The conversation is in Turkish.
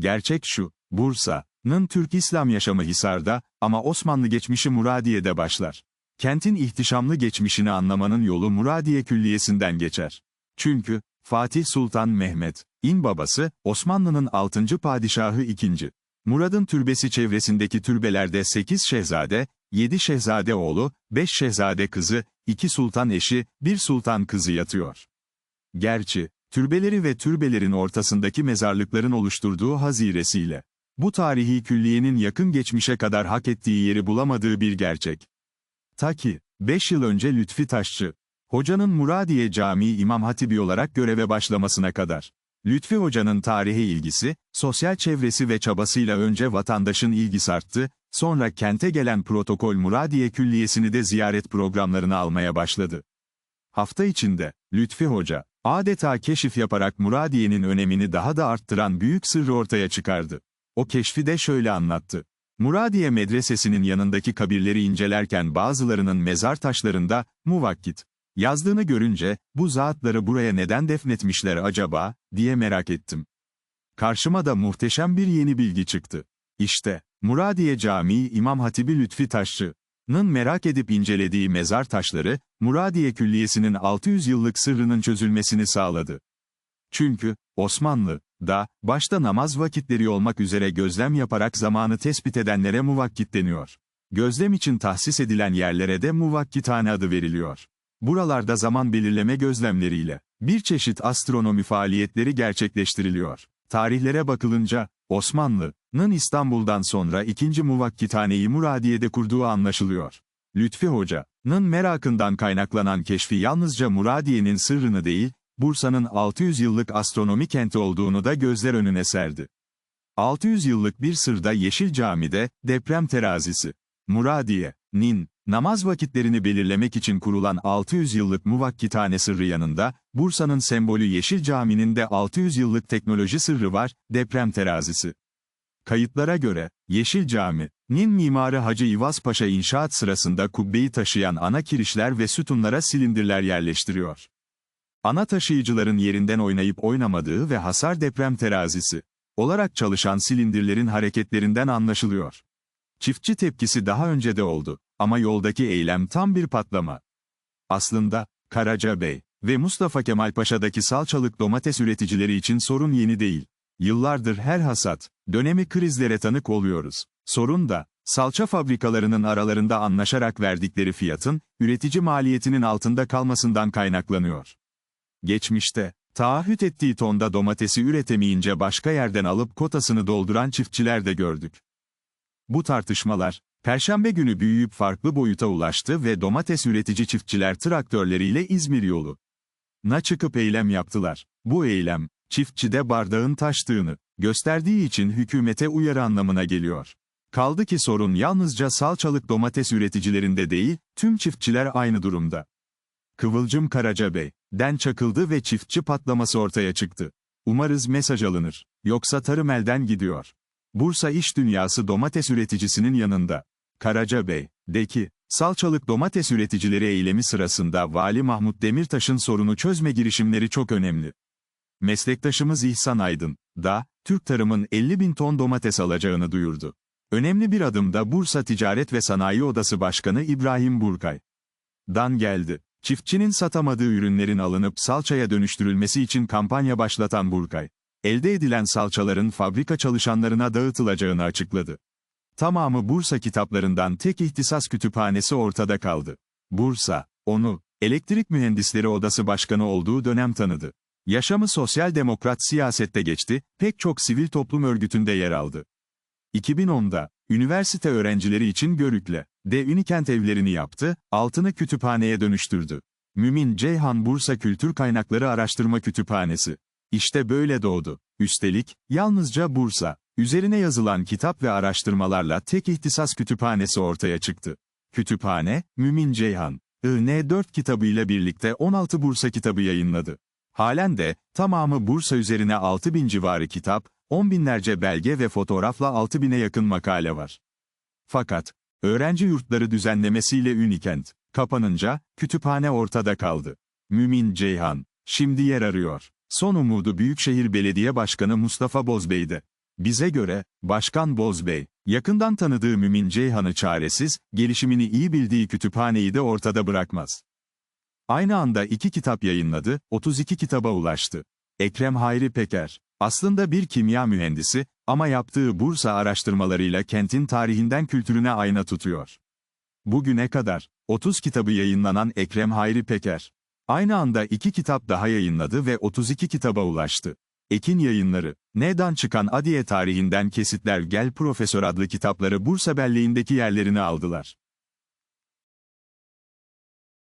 Gerçek şu, Bursa'nın Türk İslam yaşamı Hisar'da ama Osmanlı geçmişi Muradiye'de başlar. Kentin ihtişamlı geçmişini anlamanın yolu Muradiye Külliyesi'nden geçer. Çünkü, Fatih Sultan Mehmet, in babası, Osmanlı'nın 6. padişahı 2. Murad'ın türbesi çevresindeki türbelerde 8 şehzade, 7 şehzade oğlu, 5 şehzade kızı, 2 sultan eşi, 1 sultan kızı yatıyor. Gerçi, türbeleri ve türbelerin ortasındaki mezarlıkların oluşturduğu haziresiyle, bu tarihi külliyenin yakın geçmişe kadar hak ettiği yeri bulamadığı bir gerçek. Ta ki, 5 yıl önce Lütfi Taşçı, hocanın Muradiye Camii İmam Hatibi olarak göreve başlamasına kadar. Lütfi Hoca'nın tarihe ilgisi, sosyal çevresi ve çabasıyla önce vatandaşın ilgisi arttı, sonra kente gelen protokol Muradiye Külliyesi'ni de ziyaret programlarına almaya başladı. Hafta içinde, Lütfi Hoca, adeta keşif yaparak Muradiye'nin önemini daha da arttıran büyük sırrı ortaya çıkardı. O keşfi de şöyle anlattı. Muradiye Medresesi'nin yanındaki kabirleri incelerken bazılarının mezar taşlarında, muvakkit, yazdığını görünce, bu zatları buraya neden defnetmişler acaba, diye merak ettim. Karşıma da muhteşem bir yeni bilgi çıktı. İşte, Muradiye Camii İmam Hatibi Lütfi Taşçı'nın merak edip incelediği mezar taşları, Muradiye Külliyesi'nin 600 yıllık sırrının çözülmesini sağladı. Çünkü, Osmanlı, da, başta namaz vakitleri olmak üzere gözlem yaparak zamanı tespit edenlere muvakkit deniyor. Gözlem için tahsis edilen yerlere de muvakkithane adı veriliyor. Buralarda zaman belirleme gözlemleriyle, bir çeşit astronomi faaliyetleri gerçekleştiriliyor. Tarihlere bakılınca, Osmanlı'nın İstanbul'dan sonra ikinci muvakkithaneyi Muradiye'de kurduğu anlaşılıyor. Lütfi Hoca'nın merakından kaynaklanan keşfi yalnızca Muradiye'nin sırrını değil, Bursa'nın 600 yıllık astronomi kenti olduğunu da gözler önüne serdi. 600 yıllık bir sırda Yeşil Cami'de, deprem terazisi. Muradiye'nin, namaz vakitlerini belirlemek için kurulan 600 yıllık muvakkithane sırrı yanında, Bursa'nın sembolü Yeşil Cami'nin de 600 yıllık teknoloji sırrı var, deprem terazisi. Kayıtlara göre, Yeşil Cami'nin mimarı Hacı İvaz Paşa inşaat sırasında kubbeyi taşıyan ana kirişler ve sütunlara silindirler yerleştiriyor. Ana taşıyıcıların yerinden oynayıp oynamadığı ve hasar deprem terazisi olarak çalışan silindirlerin hareketlerinden anlaşılıyor. Çiftçi tepkisi daha önce de oldu ama yoldaki eylem tam bir patlama. Aslında, Karaca Bey ve Mustafa Kemal Paşa'daki salçalık domates üreticileri için sorun yeni değil. Yıllardır her hasat dönemi krizlere tanık oluyoruz. Sorun da, salça fabrikalarının aralarında anlaşarak verdikleri fiyatın, üretici maliyetinin altında kalmasından kaynaklanıyor. Geçmişte, taahhüt ettiği tonda domatesi üretemeyince başka yerden alıp kotasını dolduran çiftçiler de gördük. Bu tartışmalar, Perşembe günü büyüyüp farklı boyuta ulaştı ve domates üretici çiftçiler traktörleriyle İzmir yolu na çıkıp eylem yaptılar. Bu eylem, çiftçide bardağın taştığını gösterdiği için hükümete uyarı anlamına geliyor. Kaldı ki sorun yalnızca salçalık domates üreticilerinde değil, tüm çiftçiler aynı durumda. Kıvılcım Karacabey, den çakıldı ve çiftçi patlaması ortaya çıktı. Umarız mesaj alınır. Yoksa tarım elden gidiyor. Bursa iş dünyası domates üreticisinin yanında. Karaca Bey, de ki, salçalık domates üreticileri eylemi sırasında Vali Mahmut Demirtaş'ın sorunu çözme girişimleri çok önemli. Meslektaşımız İhsan Aydın, da, Türk tarımın 50 bin ton domates alacağını duyurdu. Önemli bir adım da Bursa Ticaret ve Sanayi Odası Başkanı İbrahim Burkay. Dan geldi. Çiftçinin satamadığı ürünlerin alınıp salçaya dönüştürülmesi için kampanya başlatan Burkay, elde edilen salçaların fabrika çalışanlarına dağıtılacağını açıkladı. Tamamı Bursa kitaplarından tek ihtisas kütüphanesi ortada kaldı. Bursa, onu, Elektrik Mühendisleri Odası Başkanı olduğu dönem tanıdı. Yaşamı sosyal demokrat siyasette geçti, pek çok sivil toplum örgütünde yer aldı. 2010'da, üniversite öğrencileri için Görük'le, de Ünikent evlerini yaptı, altını kütüphaneye dönüştürdü. Mümin Ceyhan Bursa Kültür Kaynakları Araştırma Kütüphanesi. İşte böyle doğdu. Üstelik, yalnızca Bursa, üzerine yazılan kitap ve araştırmalarla tek ihtisas kütüphanesi ortaya çıktı. Kütüphane, Mümin Ceyhan, IN4 kitabıyla birlikte 16 Bursa kitabı yayınladı. Halen de, tamamı Bursa üzerine 6000 civarı kitap, 10 binlerce belge ve fotoğrafla 6000'e yakın makale var. Fakat, öğrenci yurtları düzenlemesiyle Ünikent, kapanınca, kütüphane ortada kaldı. Mümin Ceyhan, şimdi yer arıyor. Son umudu Büyükşehir Belediye Başkanı Mustafa Bozbey'de. Bize göre, Başkan Bozbey, yakından tanıdığı Mümin Ceyhan'ı çaresiz, gelişimini iyi bildiği kütüphaneyi de ortada bırakmaz. Aynı anda iki kitap yayınladı, 32 kitaba ulaştı. Ekrem Hayri Peker, aslında bir kimya mühendisi, ama yaptığı Bursa araştırmalarıyla kentin tarihinden kültürüne ayna tutuyor. Bugüne kadar, 30 kitabı yayınlanan Ekrem Hayri Peker, aynı anda iki kitap daha yayınladı ve 32 kitaba ulaştı. Ekin Yayınları, Ne'dan çıkan Adiye tarihinden kesitler Gel Profesör adlı kitapları Bursa belleğindeki yerlerini aldılar.